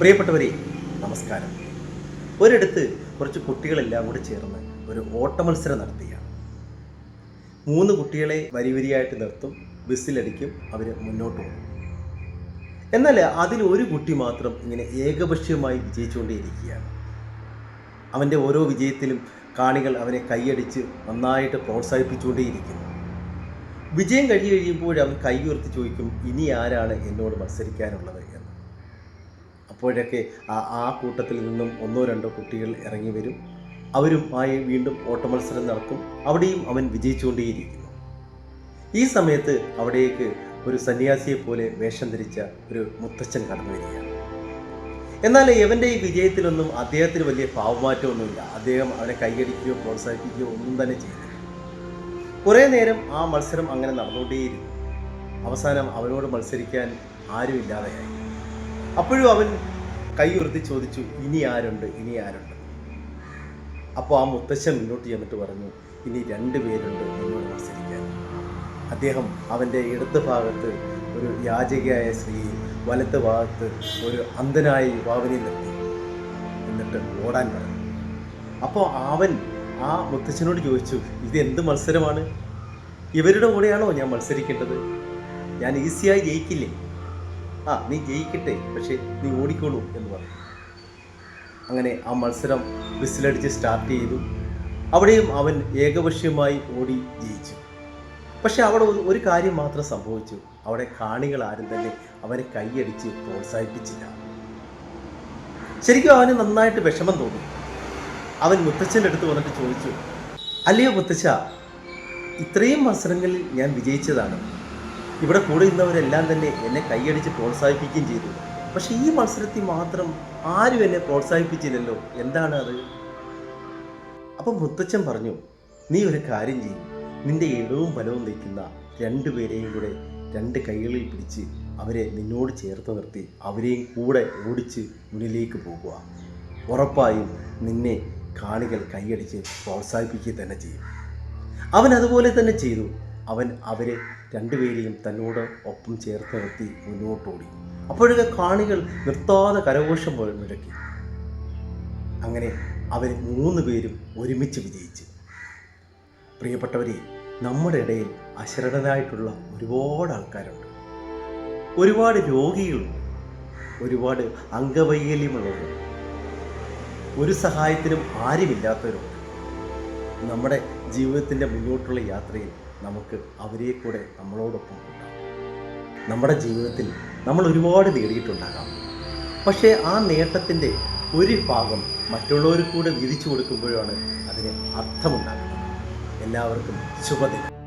പ്രിയപ്പെട്ടവരെ നമസ്കാരം. ഒരിടത്ത് കുറച്ച് കുട്ടികളെല്ലാം കൂടി ചേർന്ന് ഒരു ഓട്ടമത്സരം നടത്തുകയാണ്. മൂന്ന് കുട്ടികളെ വരി വരിയായിട്ട് നിർത്തും ബസ്സിലടിക്കും അവർ മുന്നോട്ട് പോകും. എന്നാൽ അതിൽ ഒരു കുട്ടി മാത്രം ഇങ്ങനെ ഏകപക്ഷീയമായി വിജയിച്ചുകൊണ്ടേയിരിക്കുകയാണ്. അവന്റെ ഓരോ വിജയത്തിലും കാണികൾ അവനെ കൈയടിച്ച് നന്നായിട്ട് പ്രോത്സാഹിപ്പിച്ചുകൊണ്ടേയിരിക്കുന്നു. വിജയം കഴിഞ്ഞു കഴിയുമ്പോൾ അവൻ ഉയർത്തി ചോദിക്കും ഇനി ആരാണ് എന്നോട് മത്സരിക്കാനുള്ളത്? അപ്പോഴൊക്കെ ആ കൂട്ടത്തിൽ നിന്നും ഒന്നോ രണ്ടോ കുട്ടികൾ ഇറങ്ങി വരും. അവരും ആയി വീണ്ടും ഓട്ടമത്സരം നടക്കും. അവിടെയും അവൻ വിജയിച്ചുകൊണ്ടേയിരിക്കുന്നു. ഈ സമയത്ത് അവിടേക്ക് ഒരു സന്യാസിയെ പോലെ വേഷം ധരിച്ച ഒരു മുത്തച്ഛൻ കടന്നു വരികയാണ്. എന്നാൽ എവന്റെ ഈ വിജയത്തിലൊന്നും അദ്ദേഹത്തിന് വലിയ ഭാവമാറ്റമൊന്നുമില്ല അദ്ദേഹം അവനെ കൈയടിക്കുകയോ പ്രോത്സാഹിപ്പിക്കുകയോ ഒന്നും തന്നെ ചെയ്തില്ല. കുറേ നേരം ആ മത്സരം അങ്ങനെ നടന്നുകൊണ്ടേയിരുന്നു. അവസാനം അവനോട് മത്സരിക്കാൻ ആരുമില്ലാതെയായി. അപ്പോഴും അവൻ കൈ ഉയർത്തി ചോദിച്ചു ഇനി ആരുണ്ട്? ഇനി ആരുണ്ട്? അപ്പോൾ ആ മുത്തശ്ശൻ മുന്നോട്ട് ചെന്നിട്ട് പറഞ്ഞു ഇനി രണ്ട് പേരുണ്ട് എന്നോട് മത്സരിക്കാൻ അദ്ദേഹം അവന്റെ ഇടത് ഭാഗത്ത് ഒരു യാചകയായ സ്ത്രീയും വലത്ത് ഭാഗത്ത് ഒരു അന്ധനായ യുവാവിനെ നിർത്തി എന്നിട്ട് ഓടാൻ പറഞ്ഞു. അപ്പോൾ അവൻ ആ മുത്തച്ഛനോട് ചോദിച്ചു ഇത് എന്ത് മത്സരമാണ്? ഇവരുടെ കൂടെയാണോ ഞാൻ മത്സരിക്കേണ്ടത്? ഞാൻ ഈസിയായി ജയിക്കില്ലേ? ആ നീ ജയിക്കട്ടെ പക്ഷേ നീ ഓടിക്കോളൂ എന്ന് പറഞ്ഞു. അങ്ങനെ ആ മത്സരം വിസിലടിച്ച് സ്റ്റാർട്ട് ചെയ്തു. അവിടെയും അവൻ ഏകപക്ഷീയമായി ഓടി ജയിച്ചു. പക്ഷെ അവിടെ ഒരു- കാര്യം മാത്രം സംഭവിച്ചു. അവിടെ കാണികൾ ആരും തന്നെ അവനെ കൈയടിച്ച് പ്രോത്സാഹിപ്പിച്ചില്ല. ശരിക്കും അവന് നന്നായിട്ട് വിഷമം തോന്നി. അവൻ മുത്തച്ഛന്റെ അടുത്ത് വന്നിട്ട് ചോദിച്ചു അല്ലയോ മുത്തച്ഛ ഇത്രയും മത്സരങ്ങളിൽ ഞാൻ വിജയിച്ചതാണ്. ഇവിടെ കൂടെ ഇന്നവരെല്ലാം തന്നെ എന്നെ കൈയടിച്ച് പ്രോത്സാഹിപ്പിക്കുകയും ചെയ്തു. പക്ഷെ ഈ മത്സരത്തിൽ മാത്രം ആരും എന്നെ പ്രോത്സാഹിപ്പിച്ചില്ലല്ലോ. എന്താണ് അത്? അപ്പം മുത്തച്ഛൻ പറഞ്ഞു നീ ഒരു കാര്യം ചെയ്യും. നിന്റെ ഇടവും ബലവും നിൽക്കുന്ന രണ്ടുപേരെയും കൂടെ രണ്ട് കൈകളിൽ പിടിച്ച് അവരെ നിന്നോട് ചേർത്ത് നിർത്തി അവരെയും കൂടെ ഓടിച്ച് മുന്നിലേക്ക് പോകുക. ഉറപ്പായും നിന്നെ കാണികൾ കൈയടിച്ച് പ്രോത്സാഹിപ്പിക്കുക തന്നെ ചെയ്യും. അവൻ അതുപോലെ തന്നെ ചെയ്തു. അവൻ അവരെ രണ്ടുപേരെയും തന്നോട് ഒപ്പം ചേർത്ത് നിർത്തി മുന്നോട്ടോടി. അപ്പോഴൊക്കെ കാണികൾ നിർത്താതെ കരഘോഷം മുഴക്കി അങ്ങനെ അവർ മൂന്ന് പേരും ഒരുമിച്ച് വിജയിച്ചു. പ്രിയപ്പെട്ടവരെ നമ്മുടെ ഇടയിൽ അശരണനായിട്ടുള്ള ഒരുപാട് ആൾക്കാരുണ്ട്. ഒരുപാട് രോഗികളുണ്ട് ഒരുപാട് അംഗവൈകല്യമുള്ളവരുണ്ട് ഒരു സഹായത്തിനും ആരുമില്ലാത്തവരുണ്ട് നമ്മുടെ ജീവിതത്തിന്റെ മുന്നോട്ടുള്ള യാത്രയിൽ നമുക്ക് അവരെ കൂടെ നമ്മളോടൊപ്പം ഉണ്ടാകും നമ്മുടെ ജീവിതത്തിൽ നമ്മൾ ഒരുപാട് നേടിയിട്ടുണ്ടാകാം. പക്ഷേ ആ നേട്ടത്തിന്റെ ഒരു ഭാഗം മറ്റുള്ളവർ കൂടെ വിധിച്ചു കൊടുക്കുമ്പോഴാണ് അതിന് അർത്ഥമുണ്ടാകുന്നത്. എല്ലാവർക്കും ശുഭദിനം.